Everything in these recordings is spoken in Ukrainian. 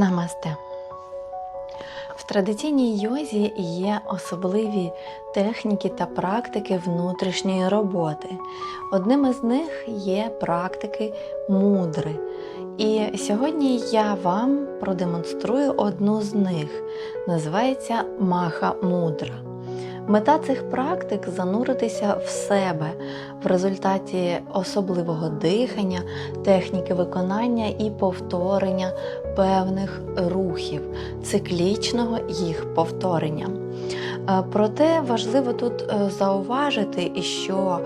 Намасте. В традиційній йозі є особливі техніки та практики внутрішньої роботи. Одним із них є практики мудри. І сьогодні я вам продемонструю одну з них. Називається Маха Мудра. Мета цих практик зануритися в себе в результаті особливого дихання, техніки виконання і повторення певних рухів, циклічного їх повторення. Е, Проте важливо тут е, зауважити, що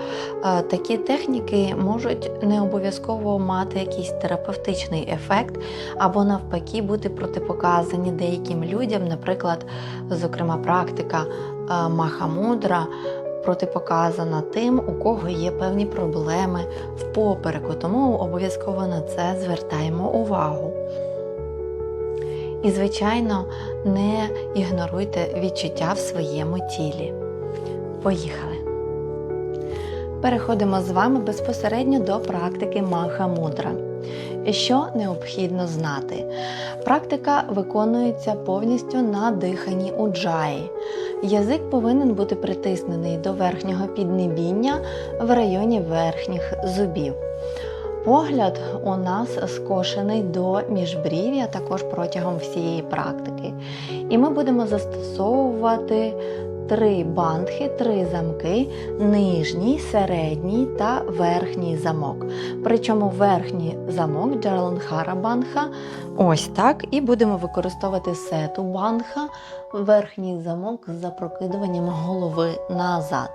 е, такі техніки можуть не обов'язково мати якийсь терапевтичний ефект, або навпаки бути протипоказані деяким людям, наприклад, зокрема, практика Махамудра протипоказана тим, у кого є певні проблеми в попереку, тому обов'язково на це звертаємо увагу. І, звичайно, не ігноруйте відчуття в своєму тілі. Поїхали! Переходимо з вами безпосередньо до практики Маха Мудра. Що необхідно знати? Практика виконується повністю на диханні уджаї. Язик повинен бути притиснений до верхнього піднебіння в районі верхніх зубів. Погляд у нас скошений до міжбрів'я також протягом всієї практики. І ми будемо застосовувати три бандхи, три замки, нижній, середній та верхній замок. Причому верхній замок Джаланхара бандха ось так. І будемо використовувати сету бандха, верхній замок з запрокидуванням голови назад.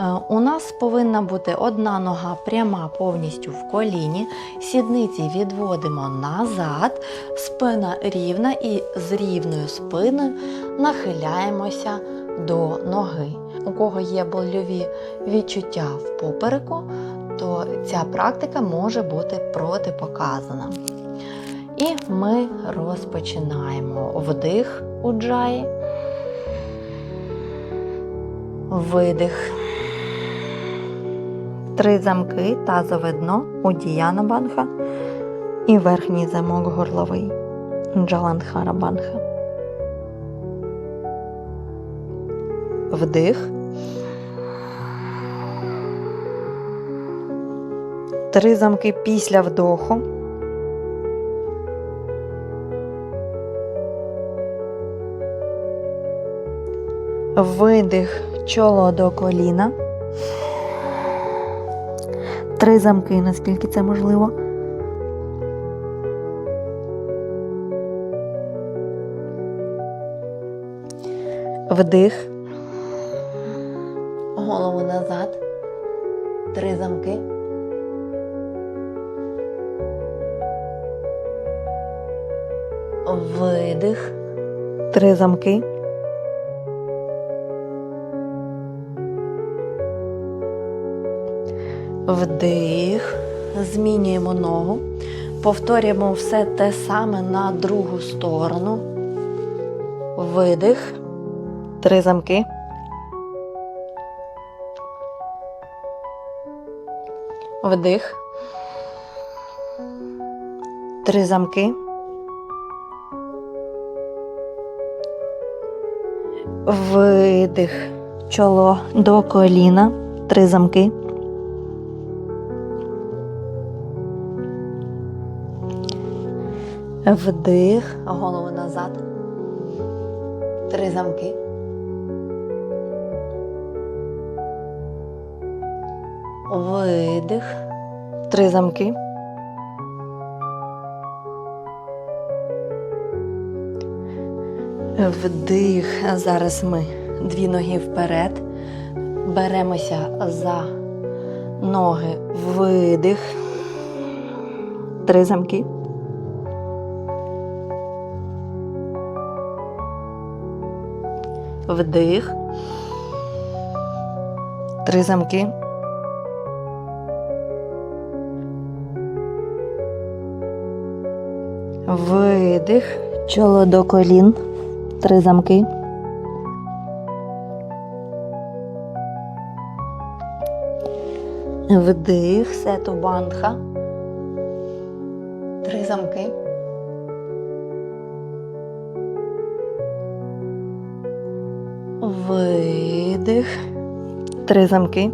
Е, У нас повинна бути одна нога пряма повністю в коліні, сідниці відводимо назад, спина рівна і з рівною спиною нахиляємося до ноги. У кого є больові відчуття в попереку, то ця практика може бути протипоказана. І ми розпочинаємо вдих у джаї, видих. Три замки тазове дно у Діяна Банха і верхній замок горловий Джаландхара Вдих. Три замки після вдоху. Видих чоло до коліна. Три замки, наскільки це можливо. Вдих. Голову назад. Три замки. Видих. Три замки. Вдих. Змінюємо ногу. Повторюємо все те саме на другу сторону. Видих. Три замки. Вдих. Три замки. Видих. Чоло до коліна. Три замки. Вдих, голову назад. Три замки. Видих. Три замки. Вдих. Зараз ми дві ноги вперед. Беремося за ноги. Видих. Три замки. Вдих. Три замки. видих, чоло до колін, три замки. Вдих, сету бандха. Три замки. Видих. Три замки.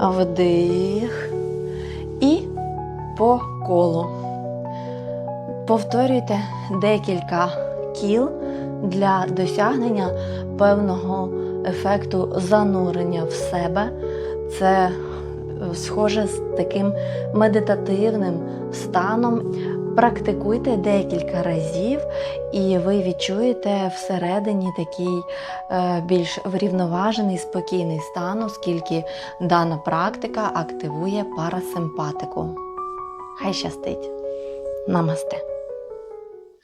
Вдих по колу. Повторюйте декілька кіл для досягнення певного ефекту занурення в себе. Це е, схоже з таким медитативним станом. Практикуйте декілька разів, і ви відчуєте всередині такий е, більш врівноважений, спокійний стан, оскільки дана практика активує парасимпатику. Хай щастить! Намасте!